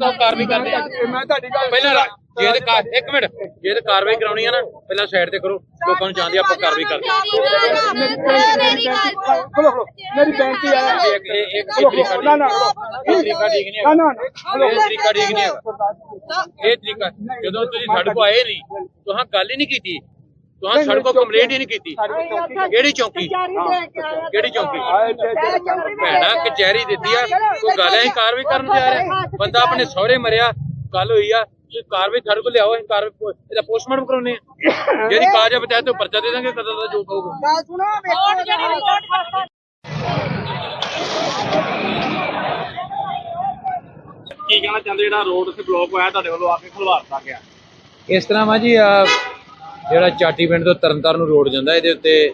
ਤਾਂ ਕਾਰਵਾਈ ਕਰਦੇ ਆ। ਮੈਂ ਤੁਹਾਡੀ ਗੱਲ ਪਹਿਲਾਂ ਰਾ- ਜੇ ਤੇ ਕਾਰ- ਇੱਕ ਮਿੰਟ। ਜੇ ਤੇ ਕਾਰਵਾਈ ਕਰਾਉਣੀ ਆ ਨਾ ਪਹਿਲਾਂ ਸਾਈਡ ਤੇ ਕਰੋ। ਲੋਕਾਂ ਨੂੰ ਚਾਹੁੰਦੇ ਆਪਾਂ ਕਾਰਵਾਈ ਕਰਦੇ ਆ ਮੇਰੀ ਗੱਲ ਖਲੋ ਖਲੋ। ਮੇਰੀ ਬੇਨਤੀ ਹੈ ਇੱਕ ਇਹ ਇੱਕ ਇਹ ਤਰੀਕਾ ਨਾ ਨਾ ਇਹ ਤਰੀਕਾ ਠੀਕ ਨਹੀਂ ਨਾ ਹੈਗਾ ਨਾ ਇਹ ਤਰੀਕਾ ਠੀਕ ਨਹੀਂ ਹੈਗਾ। ਇਹ ਤਰੀਕਾ ਜਦੋਂ ਤੁਸੀਂ ਸਾਡੇ ਕੋਲ ਆਏ ਨਹੀਂ ਤੁਹਾਂ ਗੱਲ ਹੀ ਨਹੀਂ ਕੀਤੀ। ਤੁਹਾਂ ਸਾਡੇ ਕੋਲ ਕੰਪਲੇਂਟ ਹੀ ਨਹੀਂ ਕੀਤੀ। ਕਿਹੜੀ ਚੌਕੀ? ਕਿਹੜੀ ਚੌਕੀ? ਭੈਣਾ ਕਚਹਿਰੀ ਦਿੱਤੀ ਆ ਕੋਈ ਗੱਲ ਹੈ ਕਾਰਵਾਈ ਕਰਨ ਜਾ ਰਹੇ ਬੰਦਾ ਆਪਣੇ ਸਹੁਰੇ ਮਰਿਆ ਗੱਲ ਹੋਈ ਆ ਤੁਸੀਂ ਕਾਰਵਾਈ ਸਾਡੇ ਕੋਲ ਲਿਆਓ ਅਸੀਂ ਕਾਰਵਾਈ ਇਹਦਾ ਪੋਸਟਮਾਰਟਮ ਕਰਾਉਣੇ ਆ। ਜਿਹੜੀ ਕਾਜ ਬਤਾਇਆ ਤੇ ਪਰਚਾ ਦੇ ਦਾਂਗੇ ਕਦੋਂ ਦਾ ਜੋ ਕਹੋਗੇ ਔਰ ਜਿਹੜੀ ਰਿਪੋਰਟ ਕੀ ਕਹਿਣਾ ਚਾਹੁੰਦੇ ਜਿਹੜਾ ਰੋਡ ਉੱਤੇ ਬਲੌਕ ਹੋਇਆ ਤੁਹਾਡੇ ਵੱਲੋਂ ਆ ਕੇ ਖਲਵਾਰਤਾ ਗਿਆ। ਇਸ ਤਰ੍ਹਾਂ ਵਾ ਜੀ ਜਿਹੜਾ ਚਾਟੀ ਪਿੰਡ ਤੋਂ ਤਰਨਤਾਰਨ ਰੋਡ ਜਾਂਦਾ, ਇਹਦੇ ਉੱਤੇ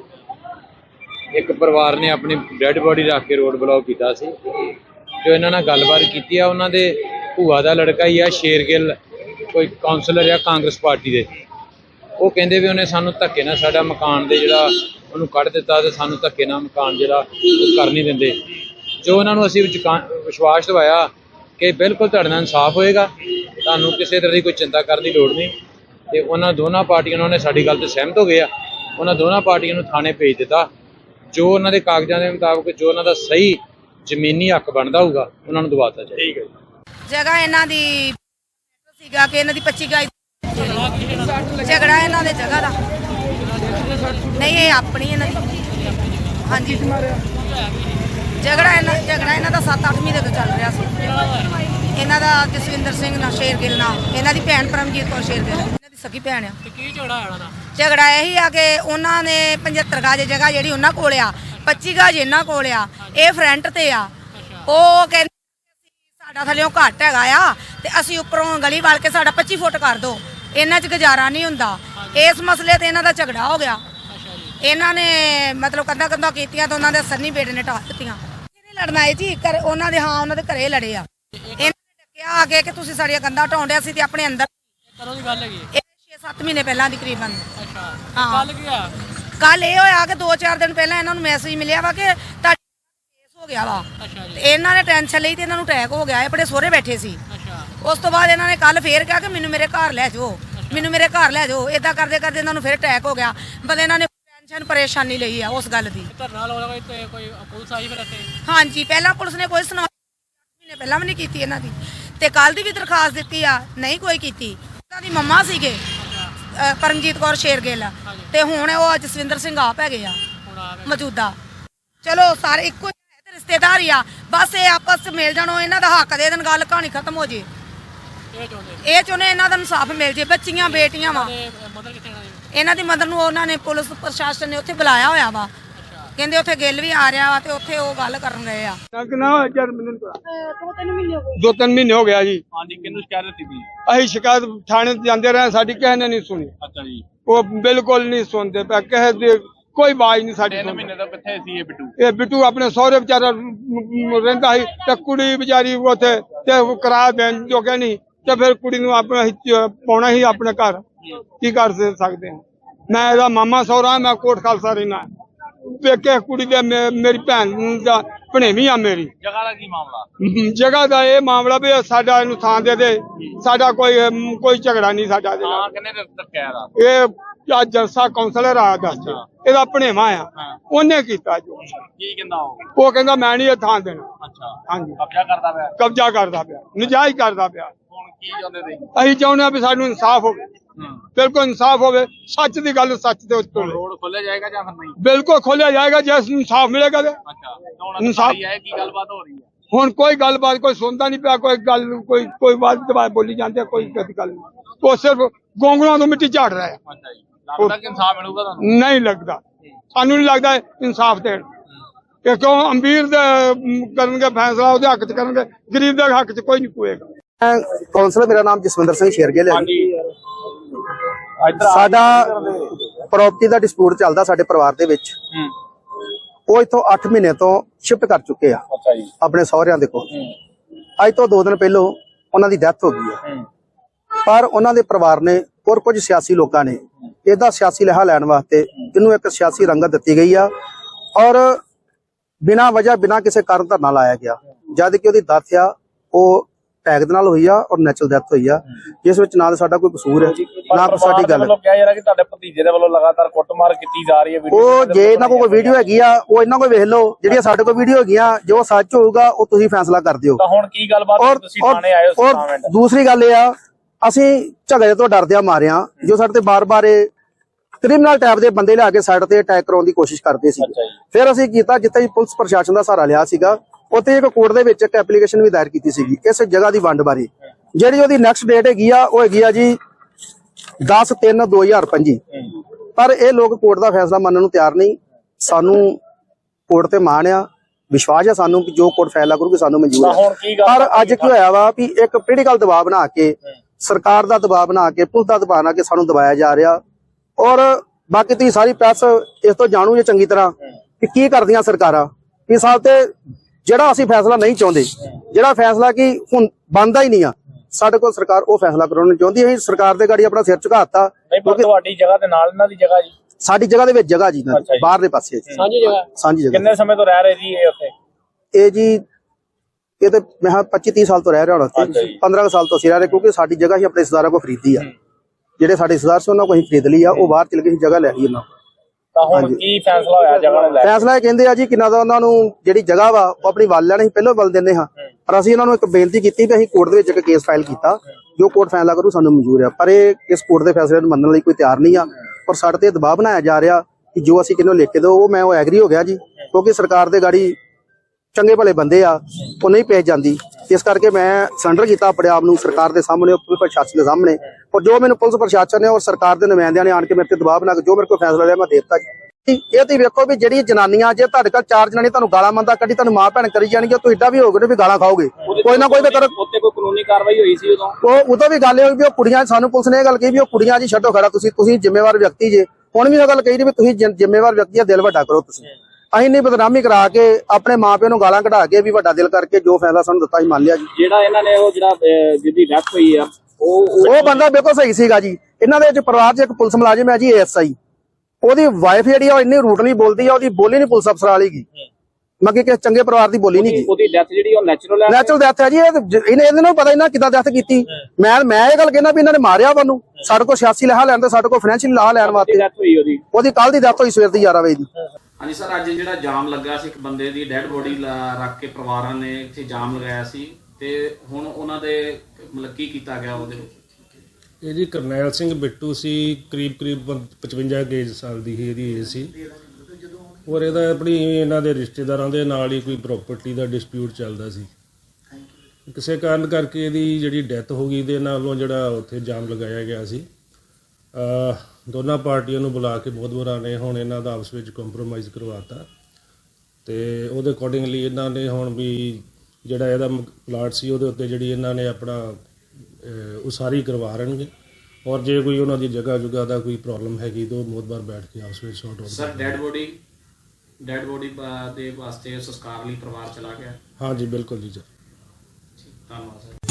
ਇੱਕ ਪਰਿਵਾਰ ਨੇ ਆਪਣੀ ਡੈੱਡ ਬੋਡੀ ਰੱਖ ਕੇ ਰੋਡ ਬਲੌਕ ਕੀਤਾ ਸੀ। ਜੋ ਇਹਨਾਂ ਨਾਲ ਗੱਲਬਾਤ ਕੀਤੀ ਆ, ਉਹਨਾਂ ਦੇ ਭੂਆ ਦਾ ਲੜਕਾ ਹੀ ਆ ਸ਼ੇਰਗਿੱਲ ਕੋਈ ਕਾਉਂਸਲਰ ਆ ਕਾਂਗਰਸ ਪਾਰਟੀ ਦੇ। ਉਹ ਕਹਿੰਦੇ ਵੀ ਉਹਨੇ ਸਾਨੂੰ ਧੱਕੇ ਨਾਲ ਸਾਡਾ ਮਕਾਨ ਦੇ ਜਿਹੜਾ ਉਹਨੂੰ ਕੱਢ ਦਿੱਤਾ ਤੇ ਸਾਨੂੰ ਧੱਕੇ ਨਾਲ ਮਕਾਨ ਜਿਹੜਾ ਉਹ ਕਰ ਨਹੀਂ ਦਿੰਦੇ। ਜੋ ਉਹਨਾਂ ਨੂੰ ਅਸੀਂ ਵਿਸ਼ਵਾਸ ਦਿਵਾਇਆ ਕਿ ਬਿਲਕੁਲ ਤੁਹਾਡੇ ਨਾਲ ਇਨਸਾਫ ਹੋਏਗਾ, ਤੁਹਾਨੂੰ ਕਿਸੇ ਤਰ੍ਹਾਂ ਦੀ ਕੋਈ ਚਿੰਤਾ ਕਰਨ ਦੀ ਲੋੜ ਨਹੀਂ। ਤੇ ਉਹਨਾਂ ਦੋਨਾਂ ਪਾਰਟੀਆਂ ਉਹਨੇ ਸਾਡੀ ਗੱਲ ਤੇ ਸਹਿਮਤ ਹੋ ਗਏ ਆ। ਉਹਨਾਂ ਦੋਨਾਂ ਪਾਰਟੀਆਂ ਨੂੰ ਥਾਣੇ ਭੇਜ ਦਿੱਤਾ। ਜੋ ਉਹਨਾਂ ਦੇ ਕਾਗਜ਼ਾਂ ਦੇ ਮੁਤਾਬਕ ਜੋ ਉਹਨਾਂ ਦਾ ਸਹੀ ਜ਼ਮੀਨੀ ਹੱਕ ਬਣਦਾ ਹੋਊਗਾ ਉਹਨਾਂ ਨੂੰ ਦਵਾਤਾ ਜਾਏ ਠੀਕ ਹੈ ਜੀ। ਜਗ੍ਹਾ ਇਹਨਾਂ ਦੀ ਸੀਗਾ ਕਿ ਇਹਨਾਂ ਦੀ 25 ਗਾਈ। ਝਗੜਾ ਇਹਨਾਂ ਦੇ ਜਗ੍ਹਾ ਦਾ। ਨਹੀਂ ਇਹ ਆਪਣੀ ਇਹਨਾਂ ਦੀ। ਹਾਂਜੀ। ਝਗੜਾ ਇਹਨਾਂ ਝਗੜਾ ਇਹਨਾਂ ਦਾ 7-8 ਮਹੀਨੇ ਤੋਂ ਚੱਲ ਰਿਹਾ ਸੀ। ਇਹਨਾਂ ਦਾ ਜਸਵਿੰਦਰ ਸਿੰਘ ਨਾਲ ਸ਼ੇਰਗਿੱਲ ਨਾਲ। ਇਹਨਾਂ ਦੀ ਭੈਣ ਪਰਮਜੀਤ ਕੌਰ ਸ਼ੇਰਗਿੱਲ ਇਹਨਾਂ ਦੀ ਸਗੀ ਭੈਣ ਆ। ਤੇ ਕੀ ਝਗੜਾ ਹੋਇਆ ਦਾ ਝਗੜਾ ਇਹੀ ਆ ਕਿ ਉਹਨਾਂ ਨੇ 75 ਗਾਜ ਜਗ੍ਹਾ ਜਿਹੜੀ ਉਹਨਾਂ ਕੋਲ ਆ 25 ਗਾਜ ਇਹਨਾਂ ਕੋਲ ਆ। ਇਹ ਫਰੰਟ ਤੇ ਆ। ਉਹ ਕਹਿੰਦੇ ਅਸੀਂ- ਸਾਡਾ ਥੱਲੇੋਂ ਘੱਟ ਹੈਗਾ ਆ ਤੇ ਅਸੀਂ ਉੱਪਰੋਂ ਗਲੀ ਵਾਲ ਕੇ ਸਾਡਾ 25 ਫੁੱਟ ਕਰ ਦਿਓ ਇਹਨਾਂ 'ਚ ਗੁਜ਼ਾਰਾ ਨਹੀਂ ਹੁੰਦਾ। ਇਸ ਮਸਲੇ ਤੇ ਇਹਨਾਂ ਦਾ ਝਗੜਾ ਹੋ ਗਿਆ। ਇਹਨਾਂ ਨੇ ਮਤਲਬ ਕੰਦਾ ਕੰਦਾ ਕੀਤੀਆਂ ਤਾਂ ਉਹਨਾਂ ਦੇ ਸੰਨੀ ਬੇਟੇ ਨੇ ਢਾਹ ਦਿੱਤੀਆਂ। ਇਹਨੇ ਲੜਨਾ ਹੈ ਜੀ? ਘਰ ਉਹਨਾਂ ਦੇ ਹਾਂ ਉਹਨਾਂ ਦੇ ਘਰੇ ਲੜੇ ਆ। ਆ ਕੇ ਕਿ ਤੁਸੀਂ ਸਾਡੀਆਂ ਕੰਧਾਂ ਢਾਉਂਦੇ ਸੀ ਤੇ ਆਪਣੇ ਅੰਦਰ ਕਦੋਂ ਦੀ ਗੱਲ ਹੈਗੀ? ਇਹ 6-7 ਮਹੀਨੇ ਪਹਿਲਾਂ ਦੀ ਕਰੀਬਨ ਅੱਛਾ। ਹਾਂ। ਕੱਲ ਕੀ ਆ ਕੱਲ ਇਹ ਹੋਇਆ ਕਿ 2-4 ਦਿਨ ਪਹਿਲਾਂ ਇਹਨਾਂ ਨੂੰ ਮੈਸੇਜ ਮਿਲਿਆ ਵਾ ਕਿ ਤੁਹਾਡਾ ਕੇਸ ਹੋ ਗਿਆ ਵਾ। ਅੱਛਾ ਜੀ। ਤੇ ਇਹਨਾਂ ਨੇ ਟੈਨਸ਼ਨ ਲਈ ਤੇ ਇਹਨਾਂ ਨੂੰ ਅਟੈਕ ਹੋ ਗਿਆ। ਇਹ ਬੜੇ ਸੋਹਰੇ ਬੈਠੇ ਸੀ। ਅੱਛਾ। ਉਸ ਤੋਂ ਬਾਅਦ ਇਹਨਾਂ ਨੇ ਕੱਲ ਫੇਰ ਕਿਹਾ ਕਿ ਮੈਨੂੰ ਮੇਰੇ ਘਰ ਲੈ ਜਾਓ। ਮੈਨੂੰ ਮੇਰੇ ਘਰ ਲੈ ਜਾਓ। ਇਦਾਂ ਕਰਦੇ ਕਰਦੇ ਇਹਨਾਂ ਨੂੰ ਫਿਰ ਅਟੈਕ ਹੋ ਗਿਆ। ਬਸ ਇਹਨਾਂ ਨੇ ਟੈਨਸ਼ਨ ਪਰੇਸ਼ਾਨੀ ਲਈ ਆ ਉਸ ਗੱਲ ਦੀ। ਧਰਨਾ ਲਾਉਣਾ ਕੋਈ ਤੇ ਕੋਈ ਪੁਲਿਸ ਆਈ ਫਿਰ ਇੱਥੇ? ਹਾਂਜੀ ਪਹਿਲਾਂ ਪੁਲਿਸ ਨੇ ਕੋਈ ਸੁਣਵਾਈ ਮਹੀਨੇ ਪਹਿਲਾਂ ਵੀ ਨਹੀਂ ਕੀਤੀ ਇਹਨਾਂ ਦੀ। ਤੇ ਕੱਲ ਦੀ ਵੀ ਦਰਖਾਸਤ ਦਿੱਤੀ ਆ ਨਹੀਂ ਕੋਈ ਕੀਤੀ। ਉਹਨਾਂ ਦੀ ਮੰਮਾ ਸੀਗੇ ਪਰਮਜੀਤ ਕੌਰ ਸ਼ੇਰਗਿੱਲ ਤੇ ਹੁਣ ਉਹ ਜਸਵਿੰਦਰ ਸਿੰਘ ਆਪ ਹੈਗੇ ਆ ਮੌਜੂਦਾ। ਚਲੋ ਸਾਰੇ ਇੱਕੋ ਹੀ ਹੈ ਤੇ ਰਿਸ਼ਤੇਦਾਰ ਹੀ ਆ ਬਸ ਇਹ ਆਪਸ ਚ ਮਿਲ ਜਾਣੋ ਇਹਨਾਂ ਦਾ ਹੱਕ ਦੇ ਦੇਣ ਗੱਲ ਕਹਾਣੀ ਖਤਮ ਹੋ ਜੇ। ਇਹ ਚਾਹੁੰਦੇ ਇਹ ਚਾਹੁੰਦੇ ਇਹਨਾਂ ਦਾ ਇਨਸਾਫ ਮਿਲ ਜੇ ਬੱਚੀਆਂ ਬੇਟੀਆਂ ਵਾ। ਇਹਨਾਂ ਦੀ ਮਦਰ ਨੂੰ ਉਹਨਾਂ ਨੇ ਪੁਲਿਸ ਪ੍ਰਸ਼ਾਸਨ ਨੇ ਉੱਥੇ ਬੁਲਾਇਆ ਹੋਇਆ ਵਾ। ਕਹਿੰਦੇ ਉੱਥੇ ਗਿੱਲ ਵੀ ਆ ਰਿਹਾ ਵਾ ਤੇ ਉੱਥੇ ਉਹ ਗੱਲ ਕਰਨ ਗਏ ਆ। ਤੱਕ ਨਾ ਜਰ ਮੈਨੂੰ ਦੋ ਤਿੰਨ ਮਹੀਨੇ ਹੋ ਗਏ। ਦੋ ਤਿੰਨ ਮਹੀਨੇ ਹੋ ਗਿਆ ਜੀ। ਹਾਂਜੀ ਕਿਹਨੂੰ ਸ਼ਿਕਾਇਤ ਦਿੱਤੀ ਸੀ? ਅਸੀਂ ਸ਼ਿਕਾਇਤ ਥਾਣੇ ਤੇ ਜਾਂਦੇ ਰਹੇ ਸਾਡੀ ਕਿਸੇ ਨੇ ਨਹੀਂ ਸੁਣੀ। ਅੱਛਾ ਜੀ। ਉਹ ਬਿਲਕੁਲ ਨਹੀਂ ਸੁਣਦੇ ਪਏ ਕਿਸੇ ਦੀ ਕੋਈ ਆਵਾਜ਼ ਨਹੀਂ ਸਾਡੀ ਤਿੰਨ ਸੁਣਦੇ। ਮਹੀਨੇ ਤੋਂ ਕਿੱਥੇ ਸੀ ਇਹ ਬਿੱਟੂ? ਇਹ ਬਿੱਟੂ ਆਪਣੇ ਸਹੁਰੇ ਵਿਚਾਰਾ ਮ- ਰਹਿੰਦਾ ਸੀ ਤੇ ਕੁੜੀ ਵਿਚਾਰੀ ਉੱਥੇ ਤੇ ਉਹ ਕਰਾ ਦੇਣ ਜੋਗੇ ਨਹੀਂ ਤੇ ਫਿਰ ਕੁੜੀ ਨੂੰ ਆਪਣਾ ਹੀ ਚ- ਪਾਉਣਾ ਹੀ ਆਪਣੇ ਘਰ। ਕੀ ਕਰ ਸ- ਸਕਦੇ ਹਾਂ। ਮੈਂ ਇਹਦਾ ਮਾਮਾ ਸਹੁਰਾ ਮੈਂ ਕੋਟ ਖਾਲਸਾ ਰਹਿਣਾ ਵੇਖੇ ਕੁੜੀ ਦੇ ਮੇਰੀ ਭੈਣ ਦਾ ਭਣੇਵੀਂ ਆ ਮੇਰੀ। ਜਗ੍ਹਾ ਦਾ ਕੀ ਮਾਮਲਾ? ਜਗ੍ਹਾ ਦਾ ਇਹ ਮਾਮਲਾ ਵੀ ਸਾਡਾ ਇਹਨੂੰ ਥਾਂ ਦੇ ਦੇ। ਸਾਡਾ ਕੋਈ ਕੋਈ ਝਗੜਾ ਨਹੀਂ ਸਾਡਾ ਹਾਂ ਕਿੰਨੇ ਦੇ ਦਾ ਇਹ ਆ ਜਲਸਾ ਕਾਉਂਸਲਰ ਆ ਦੱਸ ਇਹਦਾ ਭਣੇਵਾ ਆ। ਹਾਂ। ਉਹਨੇ ਕੀਤਾ ਜੋ। ਕੀ ਕਹਿੰਦਾ ਉਹ? ਕਹਿੰਦਾ ਮੈਂ ਨਹੀਂ ਇਹ ਥਾਂ ਦੇਣਾ। ਅੱਛਾ। ਹਾਂਜੀ। ਕਬਜ਼ਾ ਕਰਦਾ ਪਿਆ? ਕਬਜ਼ਾ ਕਰਦਾ ਪਿਆ। ਨਜਾਇਜ਼ ਕਰਦਾ ਪਿਆ। ਹੁਣ ਕੀ ਚਾਹੁੰਦੇ ਤੁਸੀਂ? ਅਸੀਂ ਚਾਹੁੰਦੇ ਹਾਂ ਵੀ ਸਾਨੂੰ ਇਨਸਾਫ ਹੋਵੇ। ਹੂੰ ਬਿਲਕੁਲ ਇਨਸਾਫ ਹੋਵੇ ਸੱਚ ਦੀ ਗੱਲ ਸੱਚ ਦੇ ਉੱਤੇ ਰੋਡ ਖੋਲਿਆ ਜਾਏਗਾ ਜਾਂ ਫਿਰ ਨਹੀਂ? ਬਿਲਕੁਲ ਖੋਲਿਆ ਜਾਏਗਾ ਜੇ ਇਨਸਾਫ ਮਿਲੇਗਾ ਤੇ। ਇਨਸਾਫ਼- ਆਏ ਕੀ ਗੱਲਬਾਤ ਹੋ ਰਹੀ ਹੈ? ਹੁਣ ਕੋਈ ਗੱਲਬਾਤ ਕੋਈ ਸੁਣਦਾ ਨਹੀਂ ਪਿਆ ਕੋਈ ਗੱਲ ਕੋਈ ਕੋਈ ਬਾਤ ਦਬਾਅ ਬੋਲੀ ਜਾਂਦੀ ਹੈ, ਕੋਈ ਕਦੀ ਗੱਲ ਨਹੀਂ। ਉਹ ਸਿਰਫ ਗੋਂਗਲਾਂ ਤੋਂ ਮਿੱਟੀ ਝਾੜ ਰਿਹਾ ਹੈ। ਅੱਛਾ ਜੀ। ਲੱਗਦਾ ਕਿ ਇਨਸਾਫ ਮਿਲੂਗਾ ਤੁਹਾਨੂੰ? ਨਹੀਂ ਲੱਗਦਾ। ਸਾਨੂੰ ਨਹੀਂ ਲੱਗਦਾ ਇਨਸਾਫ ਦੇਣ। ਇਹ ਕਿਉਂ ਅਮੀਰ ਦੇ ਕਰਨਗੇ ਫੈਸਲਾ ਉਹਦੇ ਹੱਕ 'ਚ ਕਰਨਗੇ ਗਰੀਬ ਦੇ ਹੱਕ 'ਚ ਕੋਈ ਨਹੀਂ ਕੋਏਗਾ ਕੌਂਸਲਰ ਮੇਰਾ ਨਾਮ ਜਸਵਿੰਦਰ ਸਿੰਘ ਸ਼ੇਰਗਿੱਲ ਹੈ ਸਾਡਾ ਪ੍ਰਾਪਰਟੀ ਦਾ ਡਿਸਪਿਊਟ ਚੱਲਦਾ ਸਾਡੇ ਪਰਿਵਾਰ ਦੇ ਵਿੱਚ। ਉਹ ਇੱਥੋਂ 8 ਮਹੀਨੇ ਤੋਂ ਸ਼ਿਫਟ ਕਰ ਚੁੱਕੇ ਆ। ਆਪਣੇ ਸਹੁਰਿਆਂ ਦੇ ਕੋਲ। ਅੱਜ ਤੋਂ 2 ਦਿਨ ਪਹਿਲਾਂ ਉਹਨਾਂ ਦੀ ਡੈਥ ਹੋ ਗਈ ਹੈ। ਪਰ ਉਹਨਾਂ ਦੇ ਪਰਿਵਾਰ ਨੇ ਹੋਰ ਕੁਝ ਸਿਆਸੀ ਲੋਕਾਂ ਨੇ ਇਹਦਾ ਸਿਆਸੀ ਲਹਾ ਲੈਣ ਵਾਸਤੇ ਇਹਨੂੰ ਇੱਕ ਸਿਆਸੀ ਰੰਗਤ ਦਿੱਤੀ ਗਈ ਆ। ਔਰ ਬਿਨਾਂ ਵਜ੍ਹਾ ਬਿਨਾਂ ਕਿਸੇ ਕਾਰਨ ਧਰਨਾ ਲਾਇਆ ਗਿਆ। ਜਦ ਕਿ ਉਹਦੀ ਦਾਥਿਆ ਉਹ ਅਟੈਕ ਦੇ ਨਾਲ ਹੋਈ ਆ ਔਰ ਨੈਚੁਰਲ ਡੈਥ ਹੋਈ ਆ। ਜਿਸ ਵਿੱਚ ਨਾ ਤਾਂ ਸਾਡਾ ਕੋਈ ਕਸੂਰ ਹੈ ਨਾ ਕੋਈ ਸਾਡੀ ਗੱਲ ਵੱਲੋਂ ਕਿਹਾ ਜਾ ਰਿਹਾ ਕਿ ਤੁਹਾਡੇ ਭਤੀਜੇ ਦੇ ਵੱਲੋਂ ਲਗਾਤਾਰ ਕੁੱਟਮਾਰ ਕੀਤੀ ਜਾ ਰਹੀ ਹੈ ਵੀਡੀਓ ਉਹ ਜੇ ਇਹਨਾਂ ਕੋਲ ਕੋਈ ਵੀਡੀਓ ਹੈਗੀ ਆ ਉਹ ਇਹਨਾਂ ਕੋਲ ਵੇਖ ਲਓ। ਜਿਹੜੀਆਂ ਸਾਡੇ ਕੋਲ ਵੀਡੀਓ ਹੈਗੀਆਂ ਜੋ ਸੱਚ ਹੋਊਗਾ ਉਹ ਤੁਸੀਂ ਫੈਸਲਾ ਕਰ ਦਿਓ। ਤਾਂ ਹੁਣ ਕੀ ਗੱਲਬਾਤ ਹੋਈ? ਔਰ ਤੁਸੀਂ ਥਾਣੇ ਆਏ ਹੋ ਔਰ ਸਤਾਵਿੰਡ ਦੂਸਰੀ ਗੱਲ ਇਹ ਆ ਅਸੀਂ ਝਗੜੇ ਤੋਂ ਡਰਦਿਆਂ ਮਾਰਿਆ ਜੋ ਸਾਡੇ ਤੇ ਬਾਰ-ਬਾਰ ਇਹ ਕ੍ਰਿਮੀਨਲ ਟਾਈਪ ਦੇ ਬੰਦੇ ਲਿਆ ਕੇ ਸਾਈਡ ਤੇ ਅਟੈਕ ਕਰਾਉਣ ਦੀ ਕੋਸ਼ਿਸ਼ ਕਰਦੇ ਸੀ। ਫਿਰ ਅਸੀਂ ਕੀਤਾ ਜਿੱਥੇ ਪੁਲਿਸ ਪ੍ਰਸ਼ਾਸਨ ਦਾ ਸਹਾਰਾ ਲਿਆ ਸੀਗਾ ਉੱਥੇ ਇੱਕ ਕੋਰਟ ਦੇ ਵਿੱਚ ਇੱਕ ਐਪਲੀਕੇਸ਼ਨ ਵੀ ਦਾਇਰ ਕੀਤੀ ਸੀਗੀ ਇਸ ਜਗ੍ਹਾ ਦੀ ਵੰਡ ਬਾਰੇ। ਜਿਹੜੀ ਉਹਦੀ ਨੈਕਸਟ ਡੇਟ ਹੈਗੀ ਆ ਉਹ ਹੈਗੀ ਆ ਜੀ 10 3 2025 ਪਰ ਇਹ ਲੋਕ ਕੋਰਟ ਦਾ ਫੈਸਲਾ ਮੰਨਣ ਨੂੰ ਤਿਆਰ ਨਹੀਂ। ਸਾਨੂੰ ਕੋਰਟ ਤੇ ਮਾਣ ਆ ਵਿਸ਼ਵਾਸ ਹੈ ਸਾਨੂੰ ਕਿ ਜੋ ਕੋਰਟ ਫੈਸਲਾ ਕਰੂਗੀ ਸਾਨੂੰ ਮਨਜ਼ੂਰ ਹੈ ਪਰ ਅੱਜ ਕੀ ਹੋਇਆ ਵਾ ਵੀ ਇੱਕ ਪੋਲੀਟੀਕਲ ਦਬਾਅ ਬਣਾ ਕੇ ਸਰਕਾਰ ਦਾ ਦਬਾਅ ਬਣਾ ਕੇ ਪੁਲਿਸ ਦਾ ਦਬਾਅ ਬਣਾ ਕੇ ਸਾਨੂੰ ਦਬਾਇਆ ਜਾ ਰਿਹਾ। ਔਰ ਬਾਕੀ ਤੁਸੀਂ ਸਾਰੀ ਪ੍ਰੈਸ ਇਸ ਤੋਂ ਜਾਣੂ ਜੇ ਚੰਗੀ ਤਰ੍ਹਾਂ ਕਿ ਕੀ ਕਰਦੀਆਂ ਸਰਕਾਰਾਂ। ਇਸ ਹਾਲ ਤੇ ਜਿਹੜਾ ਅਸੀਂ ਫੈਸਲਾ ਨਹੀਂ ਚਾਹੁੰਦੇ ਜਿਹੜਾ ਫੈਸਲਾ ਕਿ ਹੁਣ ਬੰਦਾ ਹੀ ਨਹੀਂ ਆ ਸਾਡੇ ਕੋਲ ਸਰਕਾਰ ਉਹ ਫੈਸਲਾ ਕਰਾਉਣਾ ਚਾਹੁੰਦੀ ਹੈ ਅਸੀਂ ਸਰਕਾਰ ਦੇ ਗਾੜੀ ਆਪਣਾ ਸਿਰ ਝੁਕਾਤਾ ਤੁਹਾਡੀ ਜਗ੍ਹਾ ਦੇ ਨਾਲ ਇਹਨਾਂ ਦੀ ਜਗ੍ਹਾ ਜੀ। ਸਾਡੀ ਜਗ੍ਹਾ ਦੇ ਵਿੱਚ ਜਗ੍ਹਾ ਜੀ ਦੀ, ਪਾਸੇ ਜੀ। ਸਾਂਝੀ ਜਗ੍ਹਾ? ਸਾਂਝੀ ਜਗ੍ਹਾ। ਕਿੰਨੇ ਸਮੇਂ ਤੋਂ ਰਹਿ ਰਹੇ ਜੀ ਇਹ ਉੱਥੇ? ਇਹ ਜੀ ਇਹ ਤੇ ਮੈਂ 25 30 ਸਾਲ ਤੋਂ ਰਹਿ ਰਿਹਾ ਹਾਂ ਅੱਛਾ ਉੱਥੇ ਜੀ। 15 ਕੁ ਸਾਲ ਤੋਂ ਅਸੀਂ ਰਹਿ ਰਹੇ ਕਿਉਂਕਿ ਸਾਡੀ ਜਗ੍ਹਾ ਹੀ ਆਪਣੇ ਰਿਸ਼ਤੇਦਾਰਾਂ ਕੋਲ ਖਰੀਦੀ ਆ। ਜਿਹੜੇ ਸਾਡੇ ਰਿਸ਼ਤੇਦਾਰ ਸੀ ਉਹਨਾਂ ਕੋਲ ਅਸੀਂ ਖਰੀਦ ਲਈ ਆ ਉਹ ਬਾਹਰ ਚਲ ਗਏ ਸੀ ਜਗ੍ਹਾ ਲੈ ਲਈ ਉਹਨਾਂ। ਤਾਂ ਹੁਣ ਕੀ ਫੈਸਲਾ ਹੋਇਆ ਜਗ੍ਹਾ ਨੂੰ ਲੈ ਕੇ? ਫੈਸਲਾ ਇਹ ਕਹਿੰਦੇ ਆ ਜੀ ਕਿੰਨਾ ਦਾ ਉਹਨਾਂ ਨੂੰ ਜਿਹੜੀ ਜਗ੍ਹਾ ਵਾ ਉਹ ਆਪਣੀ ਵੱਲ ਲੈਣੀ ਪਹਿਲਾਂ ਵੱਲ ਦਿੰਦੇ ਹਾਂ। ਪਰ ਅਸੀਂ ਇਹਨਾਂ ਨੂੰ ਇੱਕ ਬੇਨਤੀ ਕੀਤੀ ਕਿ ਅਸੀਂ ਕੋਰਟ ਦੇ ਵਿੱਚ ਇੱਕ ਕੇਸ ਫਾਈਲ ਕੀਤਾ। ਜੋ ਕੋਰਟ ਫੈਸਲਾ ਕਰੂ ਸਾਨੂੰ ਮਨਜ਼ੂਰ ਆ। ਪਰ ਇਹ ਇਸ ਕੋਰਟ ਦੇ ਫੈਸਲੇ ਨੂੰ ਮੰਨਣ ਲਈ ਕੋਈ ਤਿਆਰ ਨਹੀਂ ਆ। ਪਰ ਸਾਡੇ ਤੇ ਦਬਾਅ ਬਣਾਇਆ ਜਾ ਰਿਹਾ ਕਿ ਜੋ ਅਸੀਂ ਕਿਹਨੂੰ ਲਿਖ ਕੇ ਦਿਓ ਉਹ ਮੈਂ ਉਹ ਐਗਰੀ ਹੋ ਗਿਆ ਜੀ। ਕਿਉਂਕਿ ਸਰਕਾਰ ਦੇ ਗਾੜੀ ਚੰਗੇ ਭਲੇ ਬੰਦੇ ਆ ਉਹ ਨਹੀਂ ਪੇਜ ਜਾਂਦੀ। ਇਸ ਕਰਕੇ ਮੈਂ ਸਰੈਂਡਰ ਕੀਤਾ ਆਪਣੇ ਆਪ ਨੂੰ ਸਰਕਾਰ ਦੇ ਸਾਹਮਣੇ ਪੁਲਿਸ ਪ੍ਰਸ਼ਾਸਨ ਦੇ ਸਾਹਮਣੇ। ਔਰ ਜੋ ਮੈਨੂੰ ਪੁਲਿਸ ਪ੍ਰਸ਼ਾਸਨ ਨੇ ਔਰ ਸਰਕਾਰ ਦੇ ਨੁਮਾਇੰਦਿਆਂ ਨੇ ਆਣ ਕੇ ਮੇਰੇ ਤੇ ਦਬਾਅ ਬਣਾ ਕੇ ਜੋ ਮੇਰੇ ਕੋਲ ਫੈਸਲਾ ਲਿਆ ਮੈਂ ਦੇ ਦਿੱਤਾ ਇਹ ਤੁਸੀਂ ਵੇਖੋ ਵੀ ਜਿਹੜੀ ਜਨਾਨੀਆਂ ਜੇ ਤੁਹਾਡੇ ਕੋਲ ਚਾਰ ਜਨਾਨੀ ਤੁਹਾਨੂੰ ਗਾਲਾਂ ਮੰਦਾ ਕੱਢੀ ਤੁਹਾਨੂੰ ਮਾਂ ਭੈਣ ਕਰੀ ਜਾਣਗੇ ਤੁਸੀਂ ਏਡਾ ਵੀ ਹੋਗੇ ਵੀ ਗਾਲਾਂ ਖਾਓਗੇ। ਕੋਈ ਨਾ ਕੋਈ ਤਾਂ ਕਰੋ। ਉੱਤੇ ਕੋਈ ਕਾਨੂੰਨੀ ਕਾਰਵਾਈ ਹੋਈ ਸੀ ਉਦੋਂ? ਉਹ ਉਦੋਂ ਵੀ ਗੱਲ ਹੋਈ ਵੀ ਉਹ ਕੁੜੀਆਂ ਸਾਨੂੰ ਪੁਲਿਸ ਨੇ ਇਹ ਗੱਲ ਕਹੀ ਵੀ ਉਹ ਕੁੜੀਆਂ ਜੀ ਛੱਡੋ ਖੜਾ ਤੁਸੀਂ ਤੁਸੀਂ ਜ਼ਿੰਮੇਵਾਰ ਵਿਅਕਤੀ ਜੇ। ਹੁਣ ਵੀ ਇਹ ਗੱਲ ਕਹੀ ਵੀ ਤੁਸੀਂ ਜ਼ਿੰਮੇਵਾਰ ਵਿਅਕਤੀ ਆ ਦਿਲ ਵੱਡਾ ਕਰੋ ਤੁਸੀਂ। ਅਸੀਂ ਨਹੀਂ ਬਦਨਾਮੀ ਕਰਾ ਕੇ ਆਪਣੇ ਮਾਪਿਆਂ ਨੂੰ ਗਾਲਾਂ ਕਢਾ ਕੇ ਵੀ ਵੱਡਾ ਦਿਲ ਕਰਕੇ ਜੋ ਫੈਸਲਾ ਸਾਨੂੰ ਦਿੱਤਾ ਸੀ ਮੰਨ ਲਿਆ ਜੀ। ਜਿਹੜਾ ਇਹਨਾਂ ਨੇ ਉਹ ਜਿਹੜਾ ਜਿਹਦੀ ਡੈਥ ਹੋਈ ਆ ਉਹ ਉਹ ਬੰਦਾ ਬਿਲਕੁਲ ਸਹੀ ਸੀਗਾ ਜੀ। ਇਹਨਾਂ ਦੇ ਵਿੱਚ ਪਰਿਵਾਰ 'ਚ ਇੱਕ ਪੁਲਿਸ ਮੁਲਾਜ਼ਮ ਹੈ ਜੀ ਏਐਸਆਈ ਉਹਦੀ ਵਾਈਫ ਜਿਹੜੀ ਆ ਉਹ ਇੰਨੀ ਰੂਟ ਨਹੀਂ ਬੋਲਦੀ ਆ ਉਹਦੀ ਬੋਲੀ ਨਹੀਂ ਪੁਲਿਸ ਅਫਸਰ ਵਾਲੀ ਗੀ। ਮੱਗੇ ਕਿਸੇ ਚੰਗੇ ਪਰਿਵਾਰ ਦੀ ਬੋਲੀ ਨਹੀਂ ਗੀ। ਉਹਦੀ ਡੈਥ ਜਿਹੜੀ ਉਹ ਨੈਚੁਰਲ ਹੈ? ਨੈਚੁਰਲ ਡੈਥ ਹੈ ਜੀ ਇਹ ਜ- ਇਹਨੇ ਇਹਦੇ ਨੂੰ ਪਤਾ ਇਹਨਾਂ ਕਿੱਦਾਂ ਡੈਥ ਕੀਤੀ। ਮੈਂ ਮੈਂ ਇਹ ਗੱਲ ਕਹਿਣਾ ਵੀ ਇਹਨਾਂ ਨੇ ਮਾਰਿਆ ਉਹਨੂੰ ਸਾਡੇ ਕੋਲ 86 ਲਾਹਾ ਲੈਣ ਤੇ ਸਾਡੇ ਕੋਲ ਫਾਈਨੈਂਸ਼ੀਅਲ ਲਾਹਾ ਲੈਣ ਵਾਸਤੇ। ਉਹਦੀ। ਕੱਲ ਦੀ ਡੈਥ ਹੋਈ ਸਵੇਰ ਦੀ 11 ਵਜੇ ਦੀ। ਹਾਂਜੀ ਸਰ, ਅੱਜ ਜਿਹੜਾ ਜਾਮ ਲੱਗਾ ਸੀ, ਇੱਕ ਬੰਦੇ ਦੀ ਡੈੱਡ ਬੋਡੀ ਰੱਖ ਕੇ ਪਰਿਵਾਰਾਂ ਨੇ ਇੱਥੇ ਜਾਮ ਲਗਾਇਆ ਸੀ ਤੇ ਹੁਣ ਉਹਨਾਂ ਦੇ ਮਤਲਬ ਕੀ ਕੀਤਾ ਗਿਆ ਉਹਦੇ ਵਿੱਚ? ਇਹ ਜੀ ਕਰਨੈਲ ਸਿੰਘ ਬਿੱਟੂ ਸੀ, ਕਰੀਬ ਕਰੀਬ 55 ਗੇਜ ਸਾਲ ਦੀ ਹੀ ਇਹਦੀ ਏਜ ਸੀ। ਔਰ ਇਹਦਾ ਆਪਣੀ ਇਹਨਾਂ ਦੇ ਰਿਸ਼ਤੇਦਾਰਾਂ ਦੇ ਨਾਲ ਹੀ ਕੋਈ ਪ੍ਰਾਪਰਟੀ ਦਾ ਡਿਸਪਿਊਟ ਚੱਲਦਾ ਸੀ। ਕਿਸੇ ਕਾਰਨ ਕਰਕੇ ਇਹਦੀ ਜਿਹੜੀ ਡੈਥ ਹੋ ਗਈ ਦੇ ਨਾਲੋਂ ਜਿਹੜਾ ਉੱਥੇ ਜਾਮ ਲਗਾਇਆ ਗਿਆ ਸੀ। ਅ ਦੋਨਾਂ ਪਾਰਟੀਆਂ ਨੂੰ ਬੁਲਾ ਕੇ ਬੋਧਵਰਾ ਨੇ ਹੁਣ ਇਹਨਾਂ ਦਾ ਆਪਸ ਵਿੱਚ ਕੰਪਰੋਮਾਈਜ਼ ਕਰਵਾਤਾ। ਤੇ ਉਹਦੇ ਅਕੋਰਡਿੰਗਲੀ ਇਹਨਾਂ ਨੇ ਹੁਣ ਵੀ ਜਿਹੜਾ ਇਹਦਾ ਪਲਾਟ ਸੀ ਉਹਦੇ ਉੱਤੇ ਜਿਹੜੀ ਇਹਨਾਂ ਨੇ ਆਪਣਾ ਉਸਾਰੀ ਕਰਵਾ ਰਹਿਣਗੇ ਔਰ ਜੇ ਕੋਈ ਉਹਨਾਂ ਦੀ ਜਗ੍ਹਾ ਜੁਗਾ ਦਾ ਕੋਈ ਪ੍ਰੋਬਲਮ ਹੈਗੀ ਤਾਂ ਉਹ ਮੋਦਬਾਰ ਬੈਠ ਕੇ ਆਪਸ ਵਿੱਚ sort out sir dead body dead body ਦੇ ਵਾਸਤੇ ਸੰਸਕਾਰ ਲਈ ਪਰਿਵਾਰ ਚਲਾ ਗਿਆ। ਹਾਂਜੀ ਬਿਲਕੁਲ ਜੀ ਸਰ ਧੰਨਵਾਦ ਸਰ